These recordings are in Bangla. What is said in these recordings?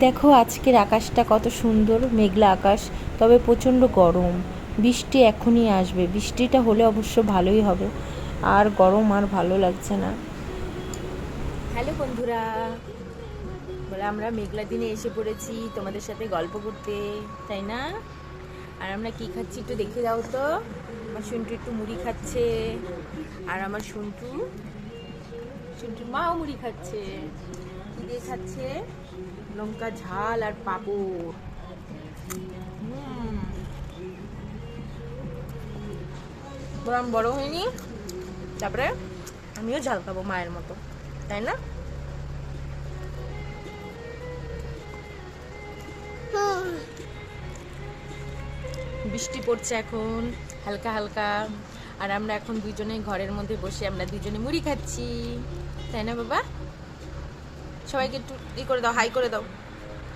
দেখো আজকের আকাশটা কত সুন্দর, মেঘলা আকাশ, তবে প্রচণ্ড গরম। বৃষ্টি এখনই আসবে, বৃষ্টিটা হলে অবশ্য ভালোই হবে। আর গরম আর ভালো লাগছে না। হ্যালো বন্ধুরা, বলে আমরা মেঘলা দিনে এসে পড়েছি তোমাদের সাথে গল্প করতে, তাই না? আর আমরা কি খাচ্ছি একটু দেখে দাও তো। আমার সন্টু একটু মুড়ি খাচ্ছে, আর আমার সন্টু সন্টুর মাও মুড়ি খাচ্ছে। দিয়ে খাচ্ছে? লঙ্কা ঝাল আর পাঁপড়। আমি বড় হইনি তারপরে আমিও ঝাল খাব মায়ের মতো, তাই না? বৃষ্টি পড়ছে এখন, হালকা হালকা, আর আমরা এখন দুজনে ঘরের মধ্যে বসে আমরা দুজনে মুড়ি খাচ্ছি, তাই না বাবা? সবাইকে একটু ই করে দাও হাই করে দাও।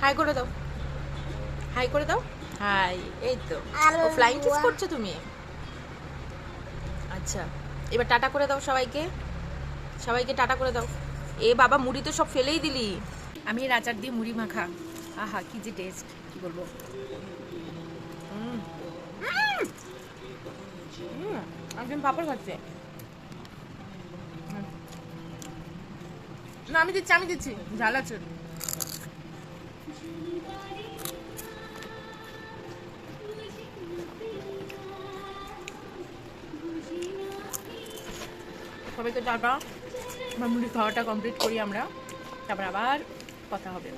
হাই করে দাও। হাই করে দাও। হাই এই তো। ও ফ্লাইং কিস করছ তুমি? আচ্ছা এবার টাটা করে দাও সবাইকে। সবাইকে টাটা করে দাও। এ বাবা মুড়ি তো সব ফেলেই দিলি। আমি এর আচার দিয়ে মুড়ি মাখা। আহা কি যে টেস্ট কি বলব? একজন পাপড় খাচ্ছে। না, আমি দিচ্ছি আমি দিচ্ছি। ঝাল আছে। সবাইকে টাটা মুড়ি খাওয়াটা কমপ্লিট করি আমরা। তারপর আবার কথা হবে।